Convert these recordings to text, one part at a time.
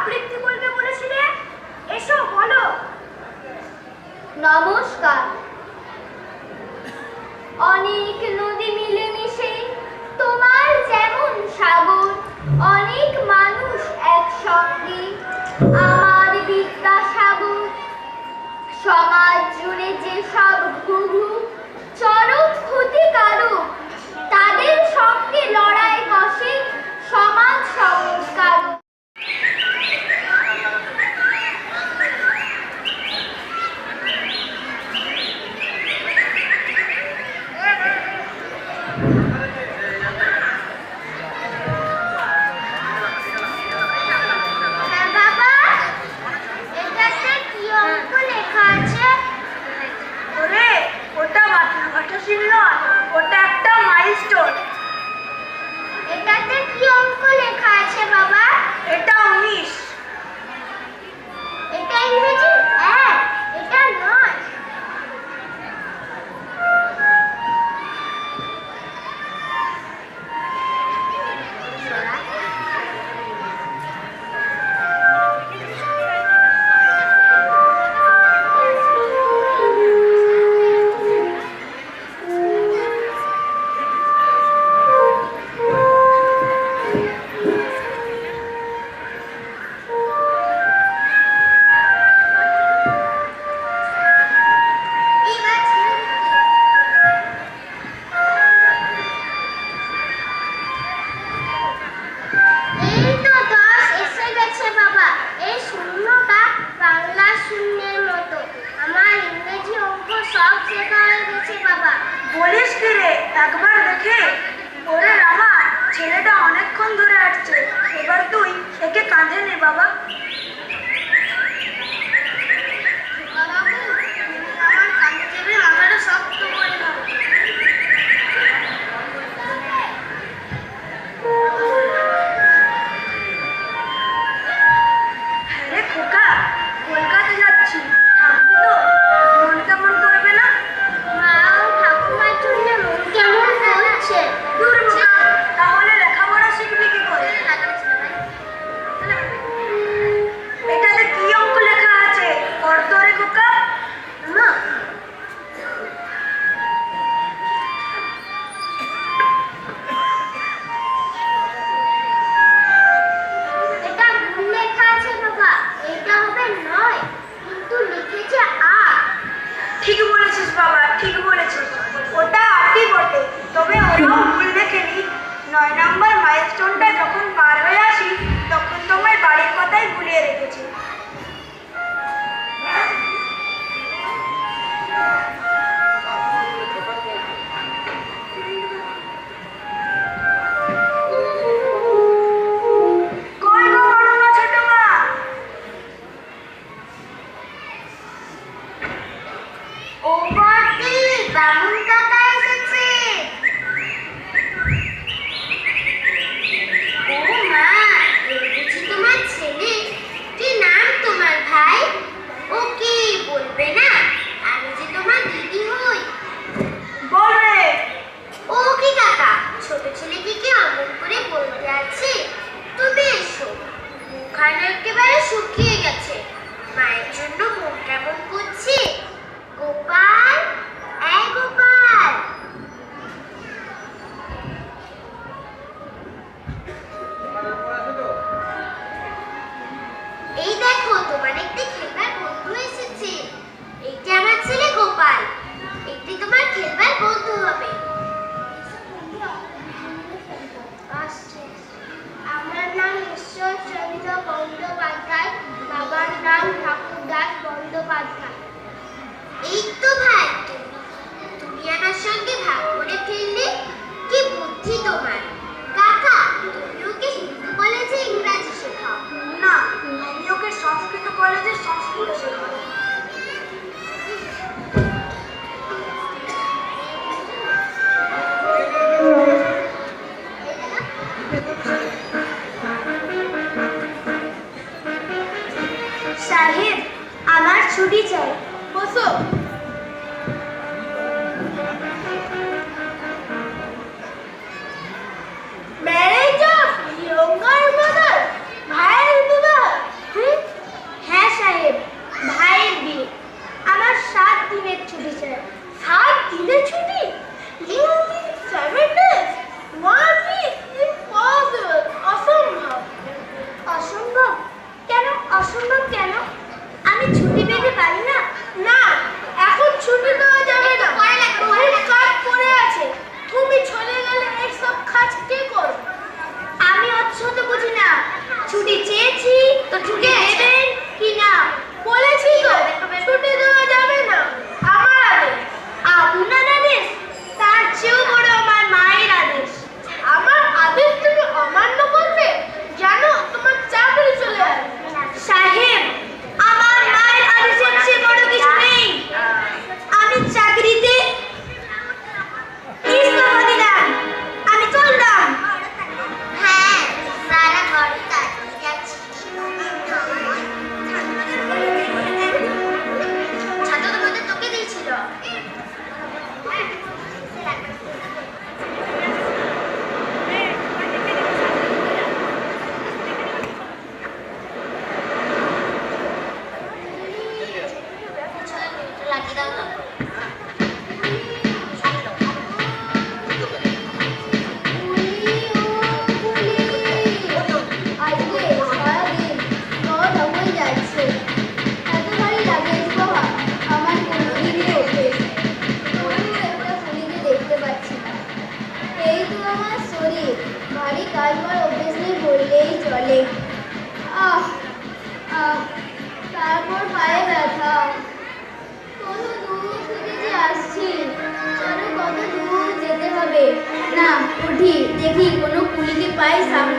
আবৃত্তি বলবে বলেছিলে? এসো, বলো। নমস্কার। অনেক নদী মিলেমিশে তোমার যেমন সাগর, অনেক মানুষ একসঙ্গে আমার বিদ্যাসাগর। সমাজ জুড়ে যে সব ঘুঘু চরম ক্ষতিকারক, তাদের সঙ্গে লড়াই কষে সমাজ সংস্কার অনেকক্ষণ ধরে আসছে। এবার তুই একে কাঁধে নে বাবা। pais, a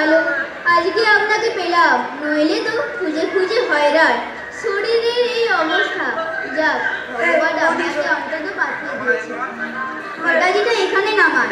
ভালো। আজকে আপনাকে পেলাম, নইলে তো খুঁজে খুঁজে হয়রান। শরীরের এই অবস্থা। যাক, ভগবান আপনাকে অন্তত পাঠিয়ে দিয়েছে। ঘটাজিটা এখানে নামায়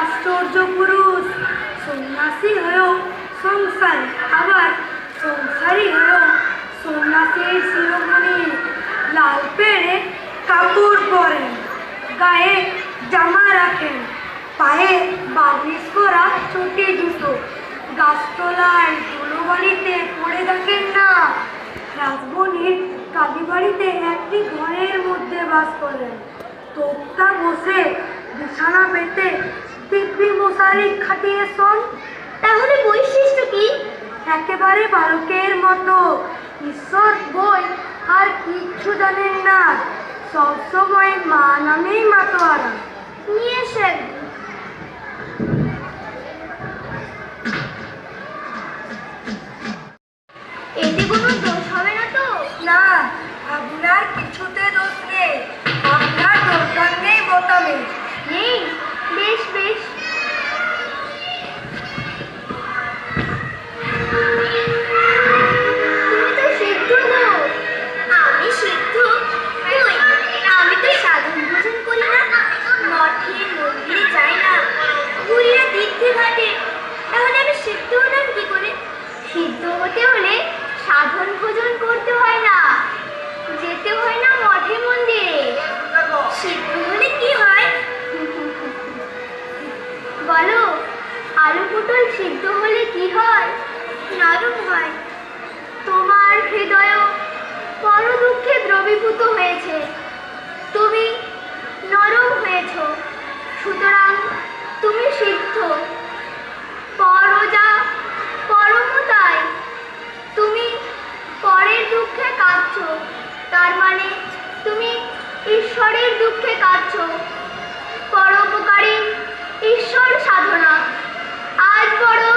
আশ্চর্য পুরুষ সন্ন্যাসী হয়েও সংসার আবার সংসারী হয়েও সন্ন্যাসীর শিরোমণি। লাল পেড়ে কাপড় পরেন, গায়ে জামা রাখেন, পায়ে বালিশ করা চটি জুতো। গাছতলায় ধুলোবাড়িতে পড়ে থাকেন না। রাজবনির কালীবাড়িতে একটি ঘরের মধ্যে বাস করেন। তোপটা বসে বিছানা পেতে টিকবি মশারি খাটিয়ে খাটিয়েছেন তাহলে বৈশিষ্ট্য কি? একেবারে বালকের মতো। ঈশ্বর বই আর কিচ্ছু জানেন না। সবসময় মা নামেই মাতোয়ারা। নিয়ে সে সাধন ভোজন করতে হয় না। যেতে হয় না মঠে মন্দিরে। সিদ্ধ হলে কি হয়? বলো, আলু পুটল সিদ্ধ হলে কি হয়? নরম হয়। তোমার হৃদয় পর দুঃখে দ্রবীভূত হয়েছে। তুমি নরম হয়েছ। সুতরাং তুমি সিদ্ধ। পরের দুঃখে কাঁদছ। তার মানে তুমি ঈশ্বরের দুঃখে কাঁদছ। পরোপকারী ঈশ্বর সাধনা। আজ বড়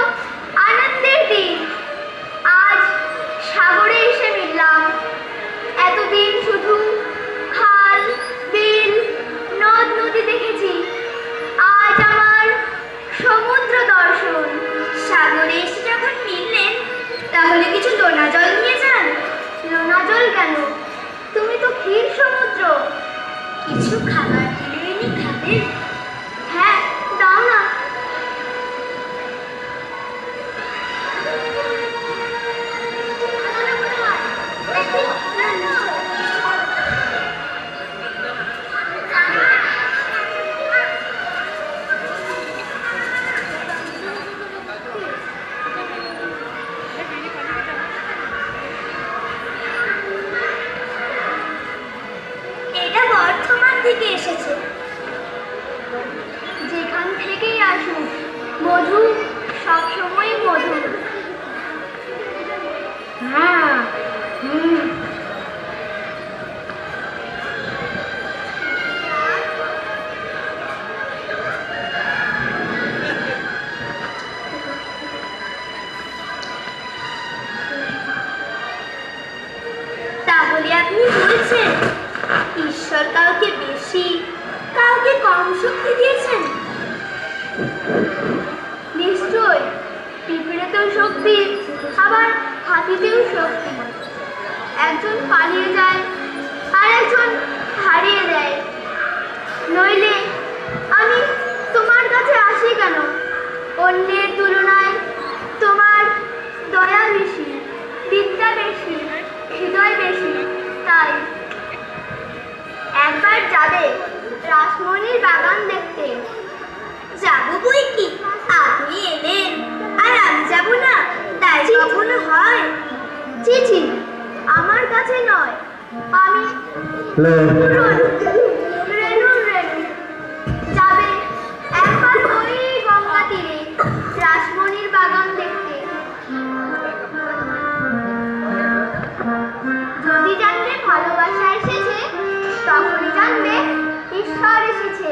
দিতেও শক্তি একজন পালিয়ে যায় আর একজন হারিয়ে দেয়। নইলে আমি তোমার কাছে আসি কেন? অন্যের তুলনায় তোমার দয়া বেশি, বিদ্যা বেশি, হৃদয় বেশি, তাই। একবার যাবে রাসমণির বাগান দেখতে। যাব বই কি? আপনি এলেন। আর আমি যাব না। তাই কখনো হয়? আমার কাছে নয়। আমি রেণু রেণু। যাবে একবার ওই গঙ্গা তীরে রাসমণির বাগান দেখতে। যদি জানবে ভালোবাসা এসেছে তখনই জানবে ঈশ্বর এসেছে।